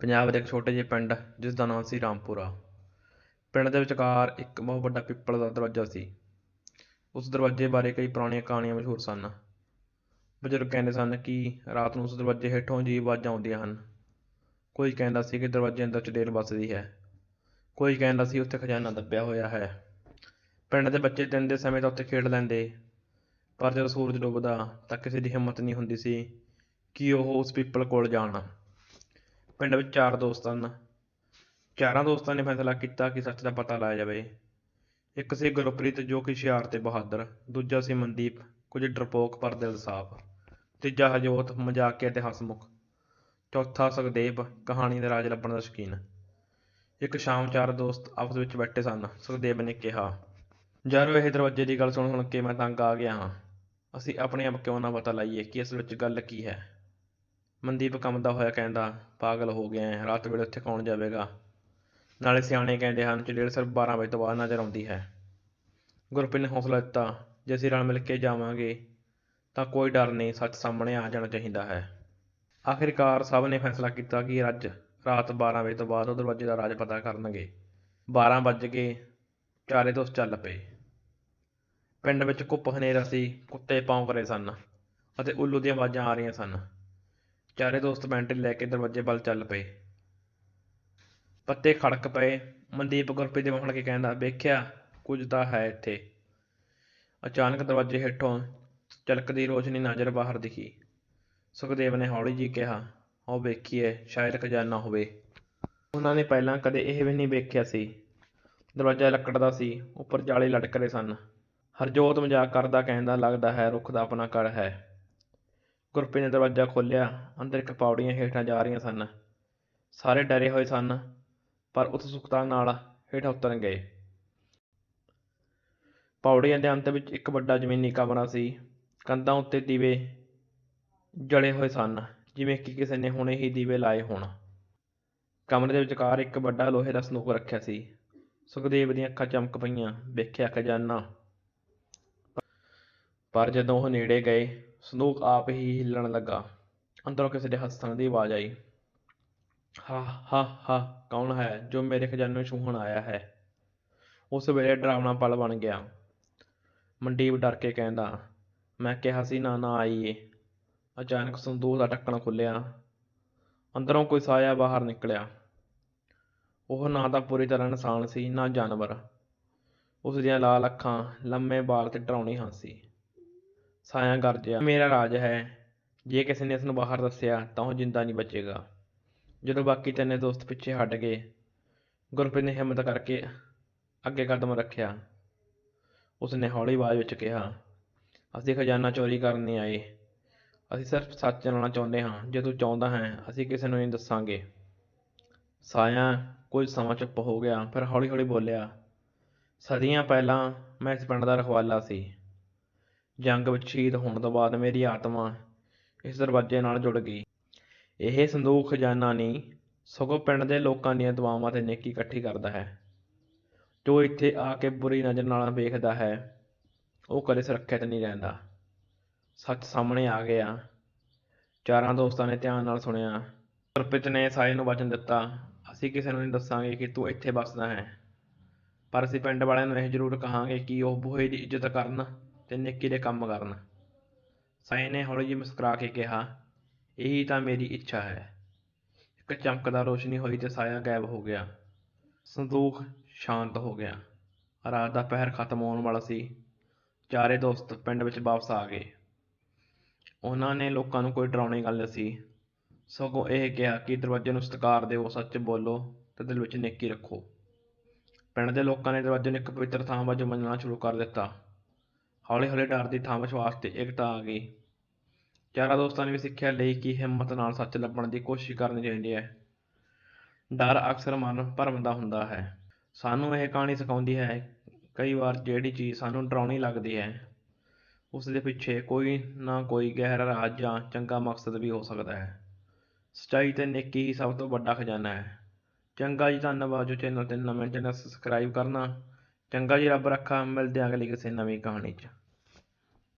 ਪੰਜਾਬ ਦੇ ਇੱਕ ਛੋਟੇ ਜਿਹੇ ਪਿੰਡ, ਜਿਸ ਦਾ ਨਾਂ ਸੀ ਰਾਮਪੁਰਾ। ਪਿੰਡ ਦੇ ਵਿਚਕਾਰ ਇੱਕ ਬਹੁਤ ਵੱਡਾ ਪਿੱਪਲ ਦਾ ਦਰਵਾਜ਼ਾ ਸੀ। ਉਸ ਦਰਵਾਜ਼ੇ ਬਾਰੇ ਕਈ ਪੁਰਾਣੀਆਂ ਕਹਾਣੀਆਂ ਮਸ਼ਹੂਰ ਸਨ। ਬਜ਼ੁਰਗ ਕਹਿੰਦੇ ਸਨ ਕਿ ਰਾਤ ਨੂੰ ਉਸ ਦਰਵਾਜ਼ੇ ਹੇਠੋਂ ਅਜੀਬ ਆਵਾਜ਼ਾਂ ਆਉਂਦੀਆਂ ਹਨ। ਕੋਈ ਕਹਿੰਦਾ ਸੀ ਕਿ ਦਰਵਾਜ਼ੇ ਅੰਦਰ ਚੁੜੇਲ ਵੱਸਦੀ ਹੈ। ਕੋਈ ਕਹਿੰਦਾ ਸੀ ਉੱਥੇ ਖਜ਼ਾਨਾ ਦੱਬਿਆ ਹੋਇਆ ਹੈ। ਪਿੰਡ ਦੇ ਬੱਚੇ ਦਿਨ ਦੇ ਸਮੇਂ ਤਾਂ ਉੱਥੇ ਖੇਡ ਲੈਂਦੇ, ਪਰ ਜਦੋਂ ਸੂਰਜ ਡੁੱਬਦਾ ਤਾਂ ਕਿਸੇ ਦੀ ਹਿੰਮਤ ਨਹੀਂ ਹੁੰਦੀ ਸੀ ਕਿ ਉਹ ਉਸ ਪਿੱਪਲ ਕੋਲ ਜਾਣ। ਪਿੰਡ ਵਿੱਚ ਚਾਰ ਦੋਸਤ ਹਨ ਚਾਰਾਂ ਦੋਸਤਾਂ ਨੇ ਫੈਸਲਾ ਕੀਤਾ ਕਿ ਸੱਚ ਦਾ ਪਤਾ ਲਾਇਆ ਜਾਵੇ। ਇੱਕ ਸੀ ਗੁਰਪ੍ਰੀਤ, ਜੋ ਕਿ ਹੁਸ਼ਿਆਰ ਤੇ ਬਹਾਦਰ। ਦੂਜਾ ਸੀ ਮਨਦੀਪ, ਕੁਝ ਡਰਪੋਕ ਪਰ ਦਿਲ ਸਾਫ਼। ਤੀਜਾ ਹਜੋਤ ਮਜ਼ਾਕੀਆ ਤੇ ਹਸਮੁਖ ਚੌਥਾ ਸੁਖਦੇਵ, ਕਹਾਣੀ ਦਾ ਰਾਜ ਲੱਭਣ ਦਾ ਸ਼ੌਕੀਨ। ਇੱਕ ਸ਼ਾਮ ਚਾਰ ਦੋਸਤ ਆਪਸ ਵਿੱਚ ਬੈਠੇ ਸਨ। ਸੁਖਦੇਵ ਨੇ ਕਿਹਾ ਯਾਰੋ ਇਹ ਦਰਵਾਜ਼ੇ ਦੀ ਗੱਲ ਸੁਣ ਸੁਣ ਕੇ ਮੈਂ ਤੰਗ ਆ ਗਿਆ ਹਾਂ। ਅਸੀਂ ਆਪਣੇ ਆਪ ਕਿਉਂ ਨਾ ਪਤਾ ਲਾਈਏ ਕਿ ਇਸ ਵਿੱਚ ਗੱਲ ਕੀ ਹੈ? ਮਨਦੀਪ ਕੰਮਦਾ ਹੋਇਆ ਕਹਿੰਦਾ, ਪਾਗਲ ਹੋ ਗਿਆ ਹੈ ਰਾਤ ਵੇਲੇ ਉੱਥੇ ਕੌਣ ਜਾਵੇਗਾ? ਨਾਲੇ ਸਿਆਣੇ ਕਹਿੰਦੇ ਹਨ ਚੜੇਲ ਸਿਰਫ 12 ਵਜੇ ਤੋਂ ਬਾਅਦ ਨਜ਼ਰ ਆਉਂਦੀ ਹੈ। ਗੁਰਪ੍ਰੀਤ ਨੇ ਹੌਸਲਾ ਦਿੱਤਾ, ਜੇ ਅਸੀਂ ਰਲ ਮਿਲ ਕੇ ਜਾਵਾਂਗੇ, ਤਾਂ ਕੋਈ ਡਰ ਨਹੀਂ, ਸੱਚ ਸਾਹਮਣੇ ਆ ਜਾਣਾ ਚਾਹੀਦਾ ਹੈ। ਆਖਿਰਕਾਰ ਸਭ ਨੇ ਫੈਸਲਾ ਕੀਤਾ ਕਿ ਅੱਜ ਰਾਤ 12 ਵਜੇ ਤੋਂ ਬਾਅਦ ਉਹ ਦਰਵਾਜ਼ੇ ਦਾ ਰਾਜ ਪਤਾ ਕਰਨਗੇ। 12 ਵੱਜ ਕੇ ਚਾਰੇ ਦੋਸਤ ਚੱਲ ਪਏ। ਪਿੰਡ ਵਿੱਚ ਘੁੱਪ ਹਨੇਰਾ ਸੀ, ਕੁੱਤੇ ਭੌਂਕ ਰਹੇ ਸਨ ਅਤੇ ਉੱਲੂ ਦੀਆਂ ਆਵਾਜ਼ਾਂ ਆ ਰਹੀਆਂ ਸਨ। ਚਾਰੇ ਦੋਸਤ ਬੈਂਟਰੀ ਲੈ ਕੇ ਦਰਵਾਜ਼ੇ ਵੱਲ ਚੱਲ ਪਏ। ਪੱਤੇ ਖੜਕ ਪਏ। ਮਨਦੀਪ ਗੁਰਪ੍ਰੀਤ ਦੇ ਮੋਹਣ ਕੇ ਕਹਿੰਦਾ ਵੇਖਿਆ, ਕੁਝ ਤਾਂ ਹੈ ਇੱਥੇ। ਅਚਾਨਕ ਦਰਵਾਜ਼ੇ ਹੇਠੋਂ ਚਲਕਦੀ ਰੋਸ਼ਨੀ ਨਜ਼ਰ ਬਾਹਰ ਦਿਖੀ। ਸੁਖਦੇਵ ਨੇ ਹੌਲੀ ਜੀ ਕਿਹਾ, ਉਹ ਵੇਖੀਏ, ਸ਼ਾਇਦ ਖਜ਼ਾਨਾ ਹੋਵੇ। ਉਹਨਾਂ ਨੇ ਪਹਿਲਾਂ ਕਦੇ ਇਹ ਵੀ ਨਹੀਂ ਵੇਖਿਆ ਸੀ। ਦਰਵਾਜ਼ਾ ਲੱਕੜ ਦਾ ਸੀ, ਉੱਪਰ ਜਾਲੇ ਲਟਕ ਰਹੇ ਸਨ। ਹਰਜੋਤ ਮਜ਼ਾਕ ਕਰਦਾ, ਕਹਿੰਦਾ, ਲੱਗਦਾ ਹੈ, ਰੁੱਖ ਦਾ ਆਪਣਾ ਘਰ ਹੈ। ਗੁਰਪ੍ਰੀਤ ਨੇ ਦਰਵਾਜ਼ਾ ਖੋਲ੍ਹਿਆ, ਅੰਦਰ ਇੱਕ ਪੌੜੀਆਂ ਹੇਠਾਂ ਜਾ ਰਹੀਆਂ ਸਨ। ਸਾਰੇ ਡਰੇ ਹੋਏ ਸਨ, ਪਰ ਉਤਸੁਕਤਾ ਨਾਲ ਹੇਠਾਂ ਉਤਰ ਗਏ। ਪੌੜੀਆਂ ਦੇ ਅੰਤ ਵਿੱਚ ਇੱਕ ਵੱਡਾ ਜ਼ਮੀਨੀ ਕਮਰਾ ਸੀ। ਕੰਧਾਂ ਉੱਤੇ ਦੀਵੇ ਜਲੇ ਹੋਏ ਸਨ, ਜਿਵੇਂ ਕਿ ਕਿਸੇ ਨੇ ਹੁਣੇ ਹੀ ਦੀਵੇ ਲਾਏ ਹੋਣ। ਕਮਰੇ ਦੇ ਵਿਚਕਾਰ ਇੱਕ ਵੱਡਾ ਲੋਹੇ ਦਾ ਸੰਦੂਕ ਰੱਖਿਆ ਸੀ। ਸੁਖਦੇਵ ਦੀਆਂ ਅੱਖਾਂ ਚਮਕ ਪਈਆਂ, ਵੇਖਿਆ ਖਜ਼ਾਨਾ। ਪਰ ਜਦੋਂ ਉਹ ਨੇੜੇ ਗਏ ਸੰਦੂਕ ਆਪ ਹੀ ਹਿੱਲਣ ਲੱਗਾ। ਅੰਦਰੋਂ ਕਿਸੇ ਦੇ ਹੱਸਣ ਦੀ ਆਵਾਜ਼ ਆਈ। ਹਾ ਹਾ ਹਾ, ਕੌਣ ਹੈ ਜੋ ਮੇਰੇ ਖਜ਼ਾਨੇ ਨੂੰ ਛੂਹਣ ਆਇਆ ਹੈ? ਉਸ ਵੇਲੇ ਡਰਾਵਣਾ ਪਲ ਬਣ ਗਿਆ। ਮਨਦੀਪ ਡਰ ਕੇ ਕਹਿੰਦਾ, ਮੈਂ ਕਿਹਾ ਸੀ ਨਾ ਨਾ ਆਈਏ। ਅਚਾਨਕ ਸੰਦੂਕ ਦਾ ਢੱਕਣ ਖੁੱਲਿਆ ਅੰਦਰੋਂ ਕੋਈ ਸਾਇਆ ਬਾਹਰ ਨਿਕਲਿਆ। ਉਹ ਨਾ ਤਾਂ ਪੂਰੀ ਤਰ੍ਹਾਂ ਇਨਸਾਨ ਸੀ, ਨਾ ਜਾਨਵਰ। ਉਸ ਦੀਆਂ ਲਾਲ ਅੱਖਾਂ ਲੰਮੇ ਵਾਲ ਤੇ ਡਰਾਉਣੀ ਹਾਸੀ ਸਾਇਆ ਗਰਜਿਆ ਮੇਰਾ ਰਾਜ ਹੈ, ਜੇ ਕਿਸੇ ਨੇ ਇਸ ਨੂੰ ਬਾਹਰ ਦੱਸਿਆ, ਤਾਂ ਉਹ ਜਿੰਦਾ ਨਹੀਂ ਬਚੇਗਾ। ਜਦੋਂ ਬਾਕੀ ਤਿੰਨੇ ਦੋਸਤ ਪਿੱਛੇ ਹਟ ਗਏ, ਗੁਰਪ੍ਰੀਤ ਨੇ ਹਿੰਮਤ ਕਰਕੇ ਅੱਗੇ ਕਦਮ ਰੱਖਿਆ। ਉਸਨੇ ਹੌਲੀ ਆਵਾਜ਼ ਵਿੱਚ ਕਿਹਾ, ਅਸੀਂ ਖਜ਼ਾਨਾ ਚੋਰੀ ਕਰਨ ਨਹੀਂ ਆਏ। ਅਸੀਂ ਸਿਰਫ ਸੱਚ ਜਾਣਨਾ ਚਾਹੁੰਦੇ ਹਾਂ। ਜੇ ਤੂੰ ਚਾਹੁੰਦਾ ਹੈ, ਅਸੀਂ ਕਿਸੇ ਨੂੰ ਨਹੀਂ ਦੱਸਾਂਗੇ। ਸਾਇਆ ਕੁਝ ਸਮਾਂ ਚੁੱਪ ਹੋ ਗਿਆ, ਫਿਰ ਹੌਲੀ ਹੌਲੀ ਬੋਲਿਆ, ਸਦੀਆਂ ਪਹਿਲਾਂ ਮੈਂ ਇਸ ਪਿੰਡ ਦਾ ਰਖਵਾਲਾ ਸੀ। ਜੰਗ ਵਿੱਚ ਸ਼ਹੀਦ ਹੋਣ ਤੋਂ ਬਾਅਦ ਮੇਰੀ ਆਤਮਾ ਇਸ ਦਰਵਾਜ਼ੇ ਨਾਲ ਜੁੜ ਗਈ। ਇਹ ਸੰਦੂਕ ਖਜ਼ਾਨਾ ਨਹੀਂ ਸਗੋਂ ਪਿੰਡ ਦੇ ਲੋਕਾਂ ਦੀਆਂ ਦੁਆਵਾਂ ਤੇ ਨੇਕੀ ਇਕੱਠੀ ਕਰਦਾ ਹੈ। ਜੋ ਇੱਥੇ ਆ ਕੇ ਬੁਰੀ ਨਜ਼ਰ ਨਾਲ ਵੇਖਦਾ ਹੈ, ਉਹ ਕਦੇ ਸੁਰੱਖਿਅਤ ਨਹੀਂ ਰਹਿੰਦਾ। ਸੱਚ ਸਾਹਮਣੇ ਆ ਗਿਆ। ਚਾਰਾਂ ਦੋਸਤਾਂ ਨੇ ਧਿਆਨ ਨਾਲ ਸੁਣਿਆ। ਗੁਰਪ੍ਰੀਤ ਨੇ ਸਾਏ ਨੂੰ ਵਚਨ ਦਿੱਤਾ, ਅਸੀਂ ਕਿਸੇ ਨੂੰ ਨਹੀਂ ਦੱਸਾਂਗੇ ਕਿ ਤੂੰ ਇੱਥੇ ਵੱਸਦਾ ਹੈ। ਪਰ ਅਸੀਂ ਪਿੰਡ ਵਾਲਿਆਂ ਨੂੰ ਇਹ ਜ਼ਰੂਰ ਕਹਾਂਗੇ ਕਿ ਉਹ ਬੂਹੇ ਦੀ ਇੱਜ਼ਤ ਕਰਨ ਤੇ ਨੇਕੀ ਦੇ ਕੰਮ ਕਰਨ? ਸਾਏ ਨੇ ਹੌਲੀ ਜਿਹੀ ਮੁਸਕਰਾ ਕੇ ਕਿਹਾ, ਇਹੀ ਤਾਂ ਮੇਰੀ ਇੱਛਾ ਹੈ। ਇੱਕ ਚਮਕਦਾਰ ਰੋਸ਼ਨੀ ਹੋਈ ਤੇ ਸਾਇਆ ਗਾਇਬ ਹੋ ਗਿਆ। ਸੰਦੂਕ ਸ਼ਾਂਤ ਹੋ ਗਿਆ। ਰਾਤ ਦਾ ਪਹਿਰ ਖਤਮ ਹੋਣ ਵਾਲਾ ਸੀ। ਚਾਰੇ ਦੋਸਤ ਪਿੰਡ ਵਿੱਚ ਵਾਪਸ ਆ ਗਏ। ਉਹਨਾਂ ਨੇ ਲੋਕਾਂ ਨੂੰ ਕੋਈ ਡਰਾਉਣੀ ਗੱਲ ਸੀ। ਸਗੋਂ ਇਹ ਕਿਹਾ ਕਿ ਦਰਵਾਜ਼ੇ ਨੂੰ ਸਤਿਕਾਰ ਦਿਓ, ਸੱਚ ਬੋਲੋ ਤੇ ਦਿਲ ਵਿੱਚ ਨੇਕੀ ਰੱਖੋ। ਪਿੰਡ ਦੇ ਲੋਕਾਂ ਨੇ ਦਰਵਾਜ਼ੇ ਨੂੰ ਇੱਕ ਪਵਿੱਤਰ ਥਾਂ ਵਜੋਂ ਮੰਨਣਾ ਸ਼ੁਰੂ ਕਰ ਦਿੱਤਾ। ਹੌਲੀ ਹੌਲੀ ਡਰ ਦੀ ਥਾਂ ਵਿਸ਼ਵਾਸ ਤੇ ਇਕਤਾ ਆ ਗਈ। ਚਾਰਾਂ ਦੋਸਤਾਂ ਨੇ ਵੀ ਸਿੱਖਿਆ ਲਈ ਕਿ ਹਿੰਮਤ ਨਾਲ ਸੱਚ ਲੱਭਣ ਦੀ ਕੋਸ਼ਿਸ਼ ਕਰਨੀ ਚਾਹੀਦੀ ਹੈ। ਡਰ ਅਕਸਰ ਮਨ ਭਰਮ ਦਾ ਹੁੰਦਾ ਹੈ। ਸਾਨੂੰ ਇਹ ਕਹਾਣੀ ਸਿਖਾਉਂਦੀ ਹੈ, ਕਈ ਵਾਰ ਜਿਹੜੀ ਚੀਜ਼ ਸਾਨੂੰ ਡਰਾਉਣੀ ਲੱਗਦੀ ਹੈ, ਉਸ ਦੇ ਪਿੱਛੇ ਕੋਈ ਨਾ ਕੋਈ ਗਹਿਰਾ ਰਾਜ ਜਾਂ ਚੰਗਾ ਮਕਸਦ ਵੀ ਹੋ ਸਕਦਾ ਹੈ। ਸੱਚਾਈ ਤੇ ਨੇਕੀ ਹੀ ਸਭ ਤੋਂ ਵੱਡਾ ਖਜ਼ਾਨਾ ਹੈ। ਚੰਗਾ ਜੀ ਧੰਨਵਾਦ ਜੋ ਚੈਨਲ ਤੇ ਨਵੇਂ ਚੈਨਲ ਸਬਸਕ੍ਰਾਈਬ ਕਰਨਾ, ਚੰਗਾ ਜੀ ਰੱਬ ਰੱਖਾ, ਮਿਲਦੇ ਹਾਂ ਅਗਲੀ ਕਿਸੇ ਨਵੀਂ ਕਹਾਣੀ 'ਚ।